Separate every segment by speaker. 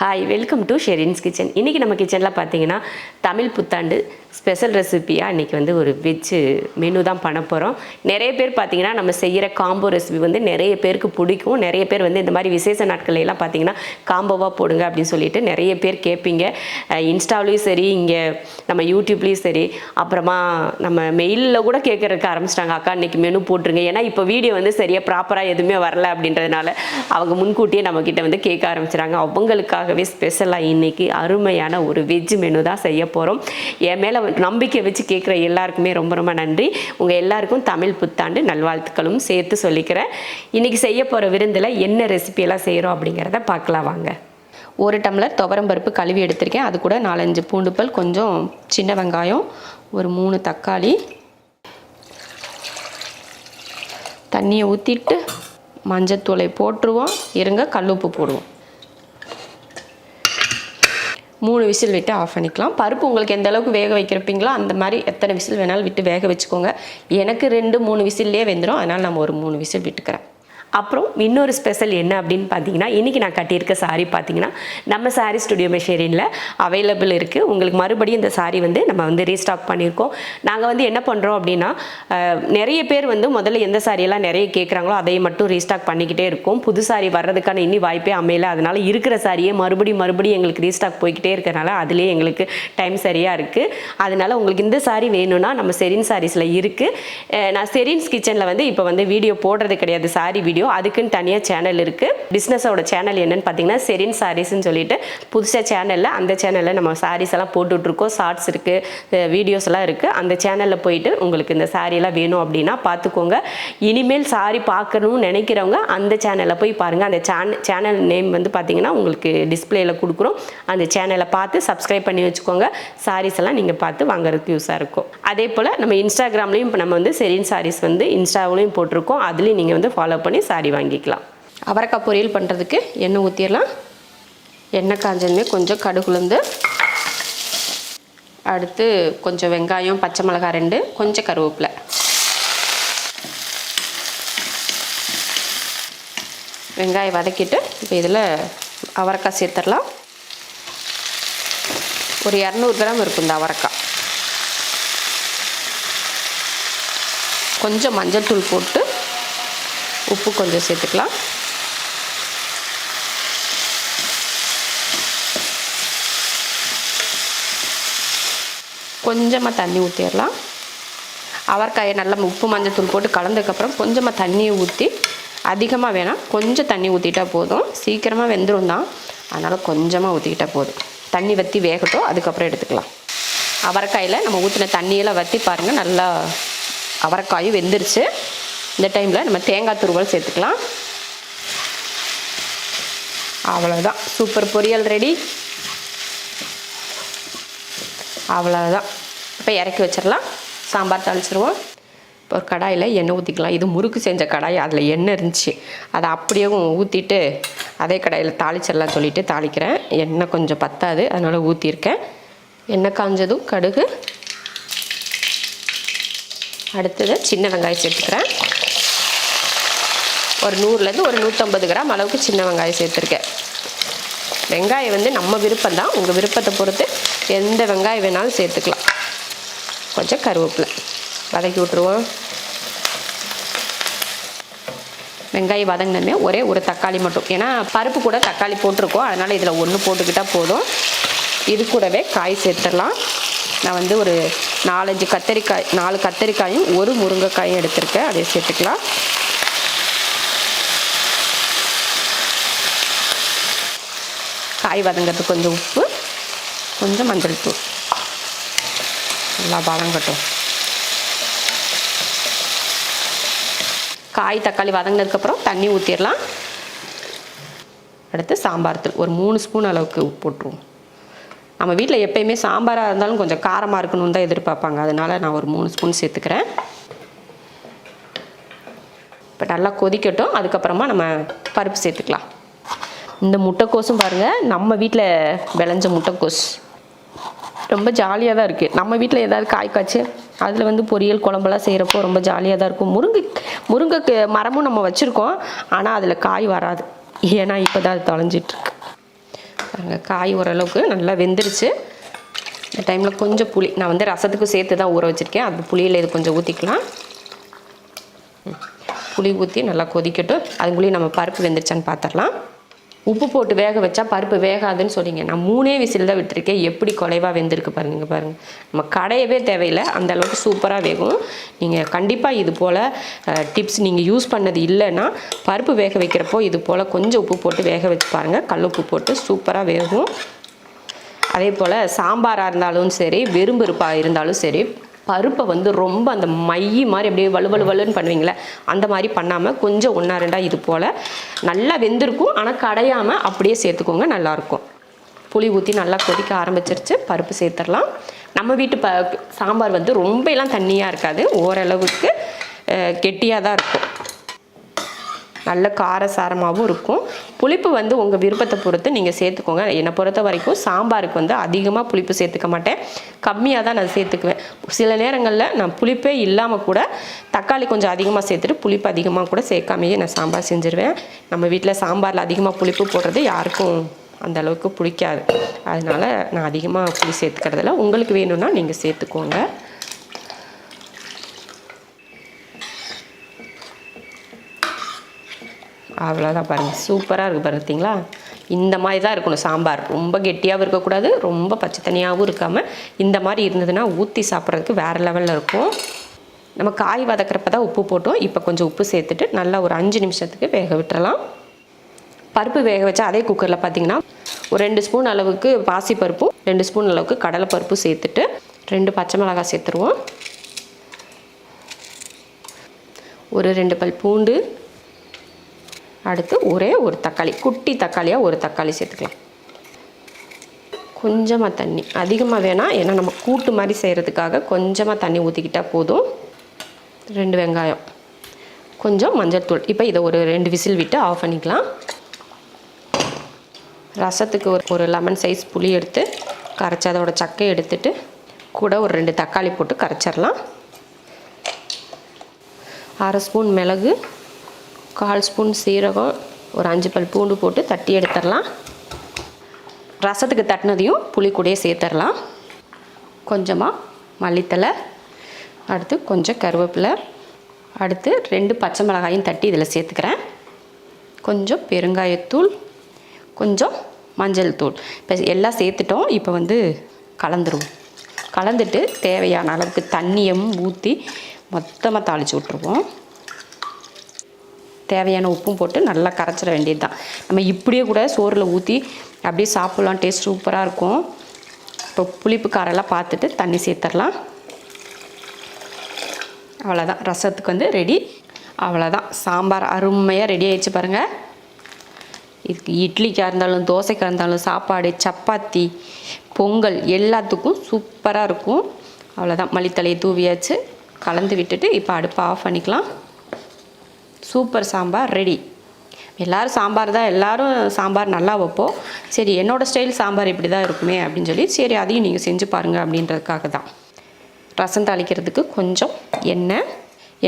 Speaker 1: Hi welcome to Sherin's kitchen இன்றைக்கி நம்ம கிச்சனில் பார்த்தீங்கன்னா தமிழ் புத்தாண்டு ஸ்பெஷல் ரெசிபியாக இன்றைக்கி வந்து ஒரு வெஜ்ஜு மெனு தான் பண்ண போகிறோம் நிறைய பேர் பார்த்தீங்கன்னா நம்ம செய்கிற காம்போ ரெசிபி வந்து நிறைய பேருக்கு பிடிக்கும். நிறைய பேர் வந்து இந்த மாதிரி விசேஷ நாட்கள்லாம் எல்லாம் பார்த்தீங்கன்னா காம்போவாக போடுங்க அப்படின்னு சொல்லிட்டு நிறைய பேர் கேட்பீங்க இன்ஸ்டாவிலையும் சரி இங்கே நம்ம யூடியூப்லேயும் சரி அப்புறமா நம்ம மெயிலில் கூட கேட்கறதுக்கு ஆரம்பிச்சிட்டாங்க. அக்கா இன்றைக்கி மெனு போட்டுருங்க. ஏன்னா இப்போ வீடியோ வந்து சரியாக ப்ராப்பராக எதுவுமே வரல அப்படின்றதுனால அவங்க முன்கூட்டியே நம்மக்கிட்ட வந்து கேட்க ஆரம்பிச்சிட்டாங்க உங்களுக்காகவே ஸ்பெஷலாக இன்றைக்கி அருமையான ஒரு வெஜ் மெனு தான் செய்ய போகிறோம் என் மேலே நம்பிக்கை வச்சு கேட்குற எல்லாருக்குமே ரொம்ப ரொம்ப நன்றி. உங்கள் எல்லாருக்கும் தமிழ் புத்தாண்டு நல்வாழ்த்துக்களும் சேர்த்து சொல்லிக்கிறேன். இன்றைக்கி செய்ய போகிற விருந்தில் என்ன ரெசிபியெல்லாம் செய்கிறோம் அப்படிங்கிறத பார்க்கலாம் வாங்க. ஒரு டம்ளர் துவரம் பருப்பு கழுவி எடுத்திருக்கேன். அது கூட நாலஞ்சு பூண்டு பல் கொஞ்சம் சின்ன வெங்காயம் ஒரு மூணு தக்காளி தண்ணியை ஊற்றிட்டு மஞ்சத்தூளை போட்டுருவோம். இருங்க கல்லுப்பு போடுவோம். மூணு விசில் விட்டு ஆஃப் பண்ணிக்கலாம். பருப்பு உங்களுக்கு எந்த அளவுக்கு வேக வைக்கிறப்பீங்களோ அந்த மாதிரி எத்தனை விசில் வேணாலும் விட்டு வேக வச்சுக்கோங்க. எனக்கு ரெண்டு மூணு விசில்லையே வெந்துடும் அதனால் நம்ம ஒரு மூணு விசில் விட்டுக்கிறேன் அப்புறம் இன்னொரு ஸ்பெஷல் என்ன அப்படின்னு பார்த்தீங்கன்னா இன்றைக்கி நான் கட்டியிருக்க சாரீ பார்த்தீங்கன்னா நம்ம சாரீ ஸ்டுடியோ மெஷேரினில் அவைலபிள் இருக்குது உங்களுக்கு மறுபடியும் இந்த சாரீ வந்து நம்ம வந்து ரீஸ்டாக் பண்ணியிருக்கோம். நாங்கள் வந்து என்ன பண்ணுறோம் அப்படின்னா நிறைய பேர் வந்து முதல்ல எந்த சாரியெல்லாம் நிறைய கேட்குறாங்களோ அதை மட்டும் ரீஸ்டாக் பண்ணிக்கிட்டே இருக்கோம். புது சாரி வர்றதுக்கான இனி வாய்ப்பே அமையல. அதனால் இருக்கிற சாரியே மறுபடியும் மறுபடியும் எங்களுக்கு ரீஸ்டாக் போய்கிட்டே இருக்கிறனால அதுலேயே எங்களுக்கு டைம் சரியாக இருக்குது அதனால் உங்களுக்கு இந்த சாரி வேணும்னா நம்ம செரின் சாரீஸில் இருக்குது நான் செரின்ஸ் கிச்சனில் வந்து இப்போ வந்து வீடியோ போடுறது கிடையாது. சாரி வீடியோ அதுக்குன்னு தனியாக சேனல் இருக்குது பிஸ்னஸோட சேனல் என்னென்னு பார்த்தீங்கன்னா செரின் சாரீஸ்ன்னு சொல்லிட்டு புதுசாக சேனலில் அந்த சேனலில் நம்ம சாரீஸ் எல்லாம் போட்டுட்ருக்கோம். ஷார்ட்ஸ் இருக்குது வீடியோஸ் எல்லாம் இருக்குது அந்த சேனலில் போயிட்டு உங்களுக்கு இந்த சாரியெல்லாம் வேணும் அப்படின்னா பார்த்துக்கோங்க இனிமேல் சாரி பார்க்கணும்னு நினைக்கிறவங்க அந்த சேனலில் போய் பாருங்கள் அந்த சேனல் சேனல் நேம் வந்து பார்த்தீங்கன்னா உங்களுக்கு டிஸ்பிளேயில் கொடுக்குறோம். அந்த சேனலை பார்த்து சப்ஸ்கிரைப் பண்ணி வச்சுக்கோங்க. சாரீஸ் எல்லாம் நீங்கள் பார்த்து வாங்குறதுக்கு யூஸாக இருக்கும். அதே போல் நம்ம இன்ஸ்டாகிராம்லேயும் இப்போ நம்ம வந்து செரின் சாரீஸ் வந்து இன்ஸ்டாவிலையும் போட்டிருக்கோம். அதுலேயும் நீங்கள் வந்து ஃபாலோ பண்ணி சாரி வாங்கிக்கலாம். அவரைக்காய் பொரியல் பண்ணுறதுக்கு எண்ணெய் ஊற்றிடலாம் எண்ணெய் காஞ்சதுமே கொஞ்சம் கடுகுலுந்து அடுத்து கொஞ்சம் வெங்காயம் பச்சை மிளகாய் ரெண்டு கொஞ்சம் கருவேப்பிலை. வெங்காயம் வதக்கிட்டு இப்போ இதில் அவரைக்காய் சேர்த்துடலாம். ஒரு இரநூறு கிராம் இருக்கும் இந்த அவரைக்காய். கொஞ்சம் மஞ்சள் தூள் போட்டு உப்பு கொஞ்சம் சேர்த்துக்கலாம். கொஞ்சமாக தண்ணி ஊற்றிடலாம் அவரைக்காயை நல்லா உப்பு மஞ்சள் தூள் போட்டு கலந்ததுக்கப்புறம் கொஞ்சமாக தண்ணியை ஊற்றி அதிகமாக வேணாம் கொஞ்சம் தண்ணி ஊற்றிட்டா போதும். சீக்கிரமாக வெந்துடும் தான். அதனால் கொஞ்சமாக ஊற்றிக்கிட்டால் போதும். தண்ணி வற்றி வேகட்டும் அதுக்கப்புறம் எடுத்துக்கலாம். அவரைக்காயில் நம்ம ஊற்றின தண்ணியெல்லாம் வற்றி பாருங்கள் நல்லா அவரைக்காயும் வெந்துருச்சு. இந்த டைமில் நம்ம தேங்காய் துருவல் சேர்த்துக்கலாம். அவ்வளோதான் சூப்பர் பொரியல் ரெடி. அவ்வளோதான் இப்போ இறக்கி வச்சிடலாம். சாம்பார் தாளிச்சிருவோம். இப்போ ஒரு கடாயில் எண்ணெய் ஊற்றிக்கலாம் இது முறுக்கு செஞ்ச கடாய். அதில் எண்ணெய் இருந்துச்சு. அதை அப்படியே ஊற்றிட்டு அதே கடாயில் தாளிச்சிடலாம் சொல்லிட்டு தாளிக்கிறேன். எண்ணெய் கொஞ்சம் பத்தாது. அதனால் ஊற்றிருக்கேன் எண்ணெய் காஞ்சதும் கடுகு. அடுத்தது சின்ன வெங்காயம் சேர்த்துக்கிறேன். ஒரு நூறுலேருந்து ஒரு நூற்றம்பது கிராம் அளவுக்கு சின்ன வெங்காயம் சேர்த்துருக்கேன். வெங்காயம் வந்து நம்ம விருப்பம் தான் உங்கள் விருப்பத்தை பொறுத்து எந்த வெங்காயம் வேணாலும் சேர்த்துக்கலாம். கொஞ்சம் கருவேப்பிலை வதக்கி விட்ருவோம் வெங்காயம் வதங்கினமே ஒரே ஒரு தக்காளி மட்டும். ஏன்னா பருப்பு கூட தக்காளி போட்டிருக்கோம். அதனால் இதில் ஒன்று போட்டுக்கிட்டால் போதும். இது கூடவே காய் சேர்த்துடலாம். நான் வந்து ஒரு நாலஞ்சு கத்தரிக்காய் நாலு கத்தரிக்காயும் ஒரு முருங்கைக்காயும் எடுத்திருக்கேன். அதை சேர்த்துக்கலாம். காய் வதங்கிறதுக்கு கொஞ்சம் உப்பு கொஞ்சம் மஞ்சள் தூள். நல்லா வதங்கட்டும். காய் தக்காளி வதங்கினதுக்கப்புறம் தண்ணி ஊற்றிடலாம் அடுத்து சாம்பார் தூள். ஒரு மூணு ஸ்பூன் அளவுக்கு உப்பு போட்டுருவோம். நம்ம வீட்டில் எப்பயுமே சாம்பாராக இருந்தாலும் கொஞ்சம் காரமாக இருக்கணும்னு தான் எதிர்பார்ப்பாங்க. அதனால் நான் ஒரு மூணு ஸ்பூன் சேர்த்துக்கிறேன். இப்போ நல்லா கொதிக்கட்டும். அதுக்கப்புறமா நம்ம பருப்பு சேர்த்துக்கலாம். இந்த முட்டைக்கோஸும் பாருங்கள் நம்ம வீட்டில் விளைஞ்ச முட்டைக்கோஸ். ரொம்ப ஜாலியாக தான் இருக்குது நம்ம வீட்டில் ஏதாவது காய் காய்ச்சி அதில் வந்து பொரியல் குழம்பெல்லாம் செய்கிறப்போ ரொம்ப ஜாலியாக தான் இருக்கும். முருங்கை முருங்கைக்கு மரமும் நம்ம வச்சுருக்கோம் ஆனால் அதில் காய் வராது. ஏன்னா இப்போ தான் அது தொலைஞ்சிட்ருக்கு. பாருங்கள் காய் ஓரளவுக்கு நல்லா வெந்துருச்சு. இந்த டைமில் கொஞ்சம் புளி நான் வந்து ரசத்துக்கு சேர்த்து தான் ஊற வச்சுருக்கேன். அது புளியில் இது கொஞ்சம் ஊற்றிக்கலாம் ம். புளி ஊற்றி நல்லா கொதிக்கட்டும். அதுக்குள்ளேயும் நம்ம பருப்பு வெந்துருச்சான்னு பார்த்துடலாம் உப்பு போட்டு வேக வச்சா பருப்பு வேகாதுன்னு சொன்னீங்க. நான் மூணே விசில் தான் விட்டுருக்கேன். எப்படி குலைவாக வெந்திருக்கு பாருங்க பாருங்க. நம்ம கடையவே தேவையில்லை. அந்த அளவுக்கு சூப்பராக வேகும். நீங்கள் கண்டிப்பாக இது போல் டிப்ஸ் நீங்கள் யூஸ் பண்ணது இல்லைன்னா பருப்பு வேக வைக்கிறப்போ இது போல் கொஞ்சம் உப்பு போட்டு வேக வச்சு பாருங்கள் கல் உப்பு போட்டு சூப்பராக வேகும். அதே போல் சாம்பாராக இருந்தாலும் சரி வெறும்பருப்பாக இருந்தாலும் சரி பருப்பை வந்து ரொம்ப அந்த மைய மாதிரி அப்படியே வலு வலுன்னு பண்ணுவீங்களே அந்த மாதிரி பண்ணாமல் கொஞ்சம் ஒன்றா ரெண்டாக இது போல் நல்லா வெந்திருக்கும். ஆனால் கடையாமல் அப்படியே சேர்த்துக்கோங்க நல்லாயிருக்கும். புளி ஊற்றி நல்லா கொதிக்க ஆரம்பிச்சிருச்சு பருப்பு சேர்த்துடலாம். நம்ம வீட்டு ப சாம்பார் வந்து ரொம்ப எல்லாம் தண்ணியாக இருக்காது ஓரளவுக்கு கெட்டியாக தான் இருக்கும். நல்ல காரசாரமாகவும் இருக்கும். புளிப்பு வந்து உங்கள் விருப்பத்தை பொறுத்து நீங்கள் சேர்த்துக்கோங்க. என்னை பொறுத்த வரைக்கும் சாம்பாருக்கு வந்து அதிகமாக புளிப்பு சேர்த்துக்க மாட்டேன். கம்மியாக தான் நான் சேர்த்துக்குவேன். சில நேரங்களில் நான் புளிப்பே இல்லாமல் கூட தக்காளி கொஞ்சம் அதிகமாக சேர்த்துட்டு புளிப்பு அதிகமாக கூட சேர்க்காமையே நான் சாம்பார் செஞ்சுருவேன். நம்ம வீட்டில் சாம்பாரில் அதிகமாக புளிப்பு போடுறது யாருக்கும் அந்த அளவுக்கு பிடிக்காது அதனால நான் அதிகமாக புளி சேர்த்துக்கிறதில்ல. உங்களுக்கு வேணும்னா நீங்கள் சேர்த்துக்கோங்க. அவ்வளோதான் பாருங்கள் சூப்பராக இருக்குது பார்த்தீங்களா? இந்த மாதிரி தான் இருக்கணும் சாம்பார். ரொம்ப கெட்டியாகவும் இருக்கக்கூடாது ரொம்ப பச்சை தனியாகவும் இருக்காமல் இந்த மாதிரி இருந்ததுன்னா ஊற்றி சாப்பிட்றதுக்கு வேறு லெவலில் இருக்கும். நம்ம காய் வதக்கிறப்ப தான் உப்பு போட்டோம். இப்போ கொஞ்சம் உப்பு சேர்த்துட்டு நல்லா ஒரு அஞ்சு நிமிஷத்துக்கு வேக விட்டுறலாம். பருப்பு வேக வச்சா அதே குக்கரில் பார்த்தீங்கன்னா ஒரு ரெண்டு ஸ்பூன் அளவுக்கு பாசிப்பருப்பும் ரெண்டு ஸ்பூன் அளவுக்கு கடலைப்பருப்பு சேர்த்துட்டு ரெண்டு பச்சை மிளகாய் சேர்த்துருவோம். ஒரு ரெண்டு பல் பூண்டு அடுத்து ஒரே ஒரு தக்காளி குட்டி தக்காளியாக ஒரு தக்காளி சேர்த்துக்கலாம். கொஞ்சமாக தண்ணி. அதிகமாக வேணாம் ஏன்னா நம்ம கூட்டு மாதிரி செய்கிறதுக்காக கொஞ்சமாக தண்ணி ஊற்றிக்கிட்டால் போதும். ரெண்டு வெங்காயம். கொஞ்சம் மஞ்சள் தூள். இப்போ இதை ஒரு ரெண்டு விசில் விட்டு ஆஃப் பண்ணிக்கலாம். ரசத்துக்கு ஒரு ஒரு லெமன் சைஸ் புளி எடுத்து கரைச்சி அதோட சக்கை எடுத்துட்டு கூட ஒரு ரெண்டு தக்காளி போட்டு கரைச்சிடலாம். அரை ஸ்பூன் மிளகு. கால் ஸ்பூன் சீரகம் ஒரு அஞ்சு பல் பூண்டு போட்டு தட்டி எடுத்துடலாம். ரசத்துக்கு தட்டினதையும் புளி கூடயே சேர்த்துடலாம். கொஞ்சமாக மல்லித்தலை அடுத்து கொஞ்சம் கருவேப்பிலை அடுத்து ரெண்டு பச்சை மிளகாயும் தட்டி இதில் சேர்த்துக்கிறேன். கொஞ்சம் பெருங்காயத்தூள் கொஞ்சம் மஞ்சள் தூள். இப்போ எல்லாம் சேர்த்துட்டோம் இப்போ வந்து கலந்துருவோம் கலந்துட்டு தேவையான அளவுக்கு தண்ணியும் ஊற்றி மொத்தமாக தாளித்து விட்ருவோம் தேவையான உப்பும் போட்டு நல்லா கரைச்சிட வேண்டியது தான் நம்ம இப்படியே கூட சோறில் ஊற்றி அப்படியே சாப்பிட்லாம் டேஸ்ட் சூப்பராக இருக்கும். இப்போ புளிப்பு காரெல்லாம் பார்த்துட்டு தண்ணி சேர்த்துடலாம். அவ்வளோதான் ரசத்துக்கு வந்து ரெடி அவ்வளோதான் சாம்பார் அருமையாக ரெடி ஆயிடுச்சு பாருங்கள் இதுக்கு இட்லிக்காக இருந்தாலும் தோசைக்காக இருந்தாலும் சாப்பாடு சப்பாத்தி பொங்கல் எல்லாத்துக்கும் சூப்பராக இருக்கும். அவ்வளோதான் மல்லித்தலையை தூவியாச்சு. கலந்து விட்டுட்டு இப்போ அடுப்பை ஆஃப் பண்ணிக்கலாம். Super sambar ready. எல்லாரும் சாம்பார் தான் எல்லோரும் சாம்பார் நல்லா வைப்போம். சரி என்னோடய ஸ்டைல் சாம்பார் இப்படி தான் இருக்குமே அப்படின்னு சொல்லி சரி அதையும் நீங்கள் செஞ்சு பாருங்கள் அப்படின்றதுக்காக தான். ரசம் தாளிக்கிறதுக்கு கொஞ்சம் எண்ணெய்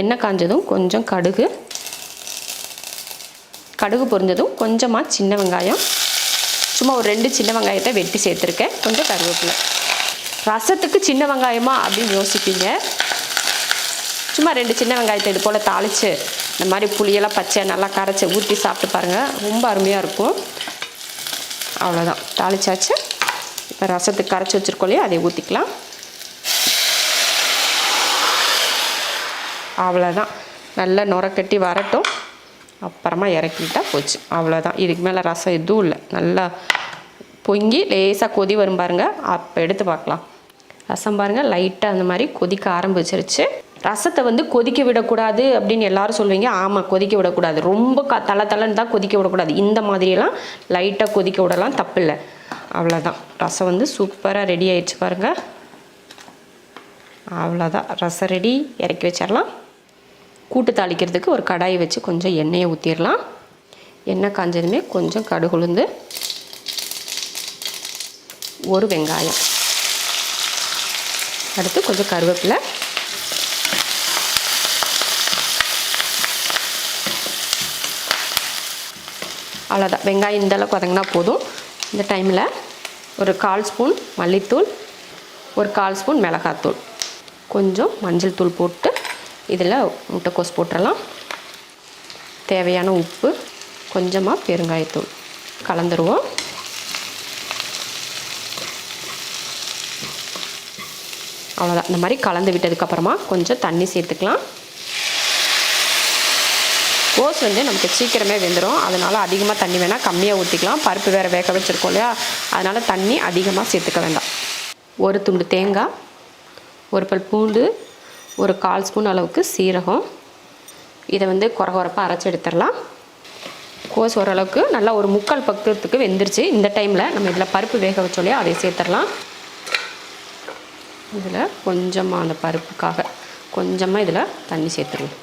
Speaker 1: எண்ணெய் காஞ்சதும் கொஞ்சம் கடுகு. கடுகு பொரிஞ்சதும் கொஞ்சமாக சின்ன வெங்காயம். சும்மா ஒரு ரெண்டு சின்ன வெங்காயத்தை வெட்டி சேர்த்துருக்கேன் கொஞ்சம் கருவேப்பிலை. ரசத்துக்கு சின்ன வெங்காயமா அப்படின்னு யோசிப்பீங்க. சும்மா ரெண்டு சின்ன வெங்காயத்தை இது போல் தாளித்து இந்த மாதிரி புளியெல்லாம் பச்சை நல்லா கரைச்சி ஊற்றி சாப்பிட்டு பாருங்கள் ரொம்ப அருமையாக இருக்கும். அவ்வளோதான் தாளிச்சாச்சு. இப்போ ரசத்துக்கு கரைச்சி வச்சுருக்கோம் இல்லையா? அதை ஊற்றிக்கலாம் அவ்வளோதான் நல்லா நுரக்கட்டி வரட்டும். அப்புறமா இறக்கிட்டா போச்சு. அவ்வளோதான் இதுக்கு மேலே ரசம் எதுவும் இல்லை. நல்லா பொங்கி லேசாக கொதி வரும் பாருங்கள் அப்போ எடுத்து பார்க்கலாம். ரசம் பாருங்கள் லைட்டாக அந்த மாதிரி கொதிக்க ஆரம்பிச்சிருச்சு. ரசத்தை வந்து கொதிக்க விடக்கூடாது அப்படின்னு எல்லாரும் சொல்லுவீங்க. ஆமாம் கொதிக்க விடக்கூடாது. ரொம்ப க தலை தலைன்னு தான் கொதிக்க விடக்கூடாது. இந்த மாதிரியெல்லாம் லைட்டாக கொதிக்க விடலாம். தப்பில்லை. அவ்வளோதான் ரசம் வந்து சூப்பராக ரெடி ஆயிடுச்சு பாருங்கள் அவ்வளோதான் ரசம் ரெடி இறக்கி வச்சிடலாம் கூட்டு தாளிக்கிறதுக்கு ஒரு கடாயை வச்சு கொஞ்சம் எண்ணெயை ஊற்றிடலாம் எண்ணெய் காஞ்சதுமே கொஞ்சம் கடுகு உளுந்து ஒரு வெங்காயம். அடுத்து கொஞ்சம் கருவேப்பிலை. அவ்வளோதான் வெங்காயம் இந்தளவுக்கு வதங்கினா போதும். இந்த டைமில் ஒரு கால் ஸ்பூன் மல்லித்தூள் ஒரு கால் ஸ்பூன் மிளகாத்தூள். கொஞ்சம் மஞ்சள் தூள் போட்டு இதில் முட்டைக்கோஸ் போட்டுடலாம் தேவையான உப்பு கொஞ்சமாக பெருங்காயத்தூள். கலந்துருவோம். அவ்வளோதான் இந்த மாதிரி கலந்து விட்டதுக்கப்புறமா கொஞ்சம் தண்ணி சேர்த்துக்கலாம். கோஸ் வந்து நமக்கு சீக்கிரமே வெந்துடும் அதனால் அதிகமாக தண்ணி வேணால் கம்மியாக ஊற்றிக்கலாம் பருப்பு வேறு வேக வச்சுருக்கோம் இல்லையா? அதனால் தண்ணி அதிகமாக சேர்த்துக்க வேண்டாம். ஒரு துண்டு தேங்காய் ஒரு பல் பூண்டு ஒரு கால் ஸ்பூன் அளவுக்கு சீரகம். இதை வந்து குறை குறைப்பாக அரைச்சி எடுத்துடலாம். கோஸ் ஓரளவுக்கு நல்லா ஒரு முக்கால் பக்கத்துக்கு வெந்துருச்சு. இந்த டைமில் நம்ம இதில் பருப்பு வேக வச்சோம் இல்லையா? அதை சேர்த்துடலாம். இதில் கொஞ்சமாக அந்த பருப்புக்காக கொஞ்சமாக இதில் தண்ணி சேர்த்துருங்க.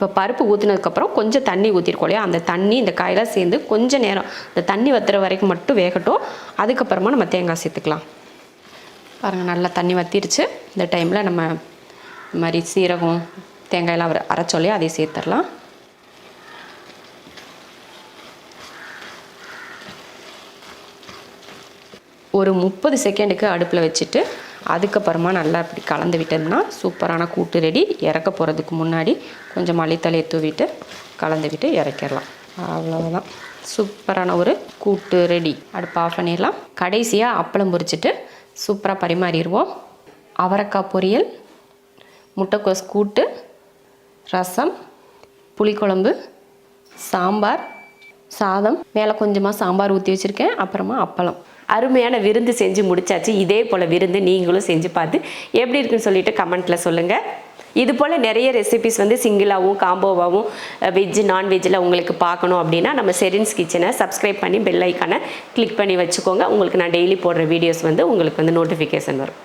Speaker 1: இப்போ பருப்பு ஊற்றினதுக்கப்புறம் கொஞ்சம் தண்ணி ஊற்றிருக்கோம் இல்லையா? அந்த தண்ணி இந்த காயெல்லாம் சேர்ந்து கொஞ்சம் நேரம் இந்த தண்ணி வத்துற வரைக்கும் மட்டும் வேகட்டும். அதுக்கப்புறமா நம்ம தேங்காய் சேர்த்துக்கலாம். பாருங்கள் நல்லா தண்ணி வத்திருச்சு. இந்த டைமில் நம்ம இந்த மாதிரி சீரகம் தேங்காயெல்லாம் அர- அரைச்சோம் இல்லையா? அதை சேர்த்துடலாம். ஒரு முப்பது செகண்டுக்கு அடுப்பில் வச்சுட்டு அதுக்கப்புறமா நல்லா இப்படி கலந்து விட்டோம்னா சூப்பரான கூட்டு ரெடி. இறக்க போகிறதுக்கு முன்னாடி கொஞ்சம் மல்லித்தலையை தூவிட்டு கலந்து விட்டு இறக்கிடலாம். அவ்வளோதான் சூப்பரான ஒரு கூட்டு ரெடி. அடுப்பு ஆஃப் பண்ணிடலாம். கடைசியாக அப்பளம் பொரிச்சிட்டு சூப்பராக பரிமாறிடுவோம். அவரைக்காய் பொரியல் முட்டைக்கோஸ் கூட்டு ரசம் புளிக்குழம்பு சாம்பார் சாதம். மேலே கொஞ்சமாக சாம்பார் ஊற்றி வச்சுருக்கேன். அப்புறமா அப்பளம். அருமையான விருந்து செஞ்சு முடிச்சாச்சு. இதே போல் விருந்து நீங்களும் செஞ்சு பார்த்து எப்படி இருக்குன்னு சொல்லிட்டு கமெண்ட்டில் சொல்லுங்கள் இது போல் நிறைய ரெசிபிஸ் வந்து சிங்கிளாகவும் காம்போவாகவும் வெஜ்ஜு நான்வெஜ்ஜில் உங்களுக்கு பார்க்கணும் அப்படின்னா நம்ம செரின்ஸ் கிச்சனை சப்ஸ்கிரைப் பண்ணி பெல் ஐக்கானை கிளிக் பண்ணி வச்சுக்கோங்க. உங்களுக்கு நான் டெய்லி போடுற வீடியோஸ் வந்து உங்களுக்கு வந்து நோட்டிஃபிகேஷன் வரும்.